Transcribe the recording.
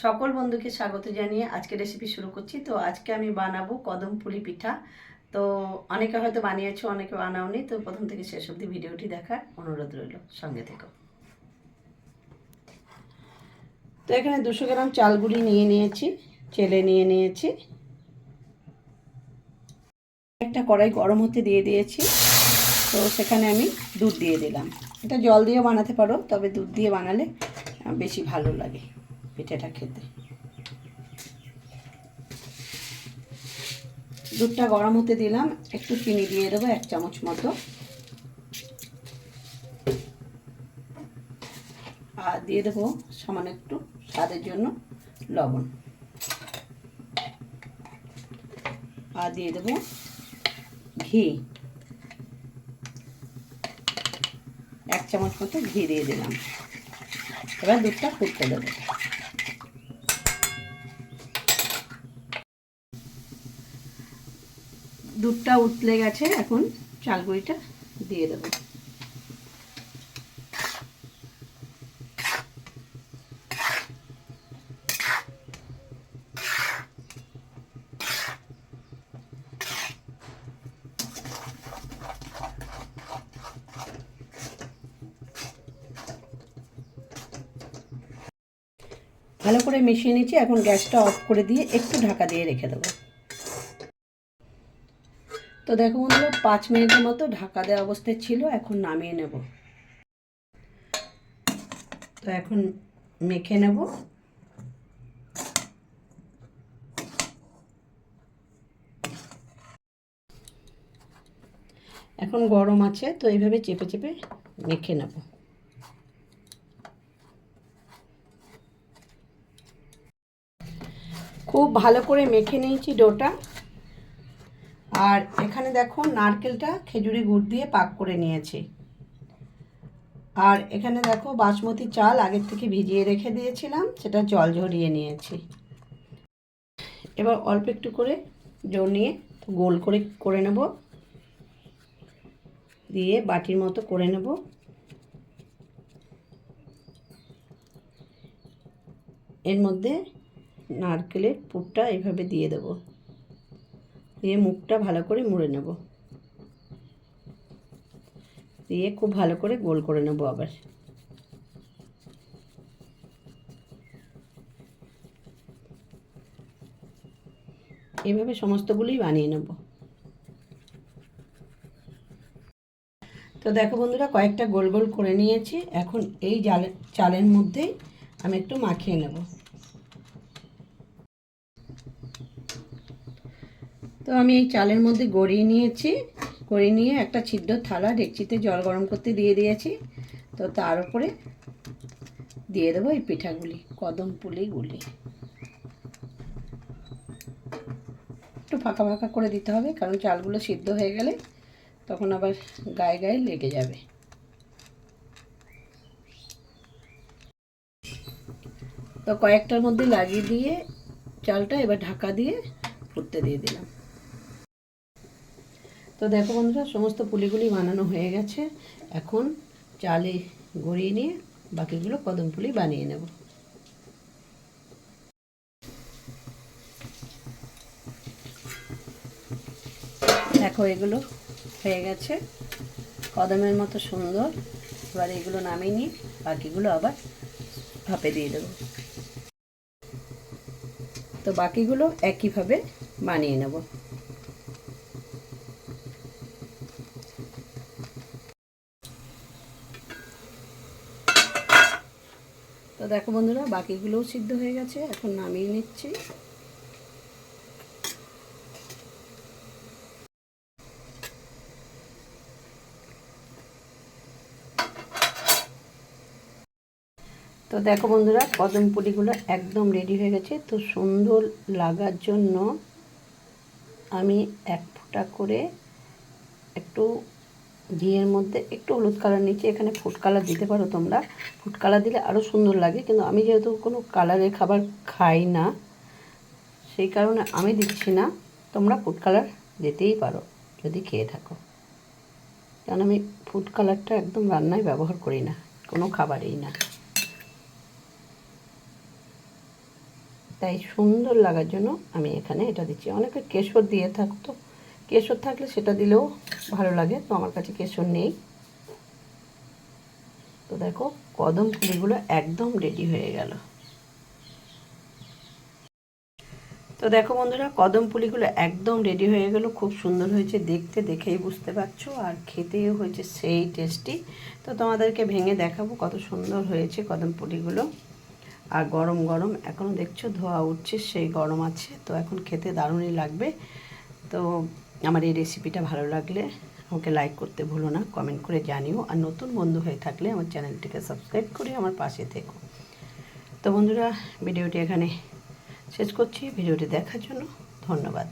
সকল বন্ধুকে স্বাগত জানিয়ে আজকে রেসিপি শুরু করছি। তো আজকে আমি বানাবো কদম পুলি পিঠা। তো অনেকে হয়তো বানিয়েছো, অনেকে বানাওনি। তো প্রথম থেকে শেষ অবধি ভিডিওটি দেখার অনুরোধ রইল। সঙ্গে থেকো। তো এখানে দুশো গ্রাম চাল গুঁড়ি নিয়ে নিয়েছি, চেলে নিয়ে নিয়েছি। একটা কড়াই গরম হতে দিয়ে দিয়েছি। তো সেখানে আমি দুধ দিয়ে দিলাম। এটা জল দিয়ে বানাতে পারো, তবে দুধ দিয়ে বানালে বেশি ভালো লাগে। পিঠাটা খেতে। দুধটা গরম হতে দিলাম, একটু চিনি দিয়ে দেবো, এক চামচ মতো। আর দিয়ে দেবো সামান্য একটু স্বাদের জন্য লবণ। আর দিয়ে দেবো ঘি। এক চামচ মতো ঘি দিয়ে দিলাম। এবার দুধটা ফুটতে দেবো। দুধটা উতলে গেছে, এখন চালগুড়িটা দিয়ে দেবো। ভালো করে মিশিয়ে নিচ্ছি, এখন গ্যাসটা অফ করে দিয়ে একটু ঢাকা দিয়ে রেখে দেবো। তো দেখো বন্ধুরা, পাঁচ মিনিটের মতো ঢাকা দেওয়া অবস্থায় ছিল, এখন নামিয়ে নেব। তো এখন মেখে নেব। এখন গরম আছে, তো এইভাবে চেপে চেপে মেখে নেব। খুব ভালো করে মেখে নিয়েছি ডোটা। আর এখানে দেখো নারকেলটা খেজুরি গুড় দিয়ে পাক করে নিয়েছি। আর এখানে দেখো বাসমতি চাল আগের থেকে ভিজিয়ে রেখে দিয়েছিলাম, সেটা জল ঝরিয়ে নিয়েছি। এবার অল্প একটু করে জল নিয়ে গোল করে করে নেব। দিয়ে বাটির মতো করে নেব। এর মধ্যে নারকেলের পুরটা এইভাবে দিয়ে দেবো। দিয়ে মুখটা ভালো করে মুড়ে নেব। দিয়ে খুব ভালো করে গোল করে নেব আবার। এইভাবে সমস্তগুলোই বানিয়ে নেব। তো দেখো বন্ধুরা, কয়েকটা গোল গোল করে নিয়েছি। এখন এই জালের চালের মধ্যেই আমি একটু মাখিয়ে নেব। তো আমি এই চালের মধ্যে গড়িয়ে নিয়েছি। গড়িয়ে নিয়ে একটা ছিদ্র থালা ডেকচিতে জল গরম করতে দিয়ে দিয়েছি। তো তার উপরে দিয়ে দেবো এই পিঠাগুলি, কদম পুলিগুলি। একটু ফাঁকা ফাঁকা করে দিতে হবে, কারণ চালগুলো সিদ্ধ হয়ে গেলে তখন আবার গায়ে গায়ে লেগে যাবে। তো কয়েকটার মধ্যে লাগিয়ে দিয়ে চালটা এবার ঢাকা দিয়ে ফুটতে দিয়ে দিলাম। তো দেখো বন্ধুরা, সমস্ত পুলিগুলি বানানো হয়ে গেছে। এখন চালে গড়িয়ে নিয়ে বাকিগুলো কদম পুলি বানিয়ে নেব। দেখো, এগুলো হয়ে গেছে। কদমের মতো সুন্দর। এবার এগুলো নামিয়ে নিয়ে বাকিগুলো আবার ভাপে দিয়ে দেবো। তো বাকিগুলো একইভাবে বানিয়ে নেব। দেখো বন্ধুরা, বাকিগুলোও সিদ্ধ হয়ে গেছে, এখন নামিয়ে নিচ্ছি। তো দেখো বন্ধুরা, কদম পুলিগুলো একদম রেডি হয়ে গেছে। তো সুন্দর লাগার জন্য আমি এক ফোঁটা করে একটু ঘিয়ের মধ্যে একটু হলুদ কালার নিচে এখানে ফুড কালার দিতে পারো তোমরা। ফুড কালার দিলে আরও সুন্দর লাগে। কিন্তু আমি যেহেতু কোনো কালারের খাবার খাই না, সেই কারণে আমি দিচ্ছি না। তোমরা ফুড কালার দিতেই পারো, যদি খেয়ে থাকো। কারণ আমি ফুড কালারটা একদম রান্নায় ব্যবহার করি না, কোনো খাবারেই না। তাই সুন্দর লাগার জন্য আমি এখানে এটা দিচ্ছি। অনেকে কেশর দিয়ে থাকতো কেশর থাকলে সেটা দিলেও ভালো লাগে, তো আমার কাছে কেশর নেই। তো দেখো, কদম ফুলিগুলো একদম রেডি হয়ে গেল। তো দেখো বন্ধুরা, কদম পুলিগুলো একদম রেডি হয়ে গেল, খুব সুন্দর হয়েছে দেখতে, দেখেই বুঝতে পারছ, আর খেতেও হয়েছে সেই টেস্টি তো তোমাদেরকে ভেঙে দেখাবো কত সুন্দর হয়েছে কদম পুলিগুলো আর গরম গরম এখনও দেখছ ধোয়া উঠছে, সেই গরম আছে, তো এখন খেতে দারুণই লাগবে। তো আমার এই রেসিপিটা ভালো লাগলে আমাকে লাইক করতে ভুলো না কমেন্ট করে জানিও। আর নতুন বন্ধু হয়ে থাকলে আমার চ্যানেলটিকে সাবস্ক্রাইব করে আমার পাশে থেকো। তো বন্ধুরা, ভিডিওটি এখানে শেষ করছি। ভিডিওটি দেখার জন্য ধন্যবাদ।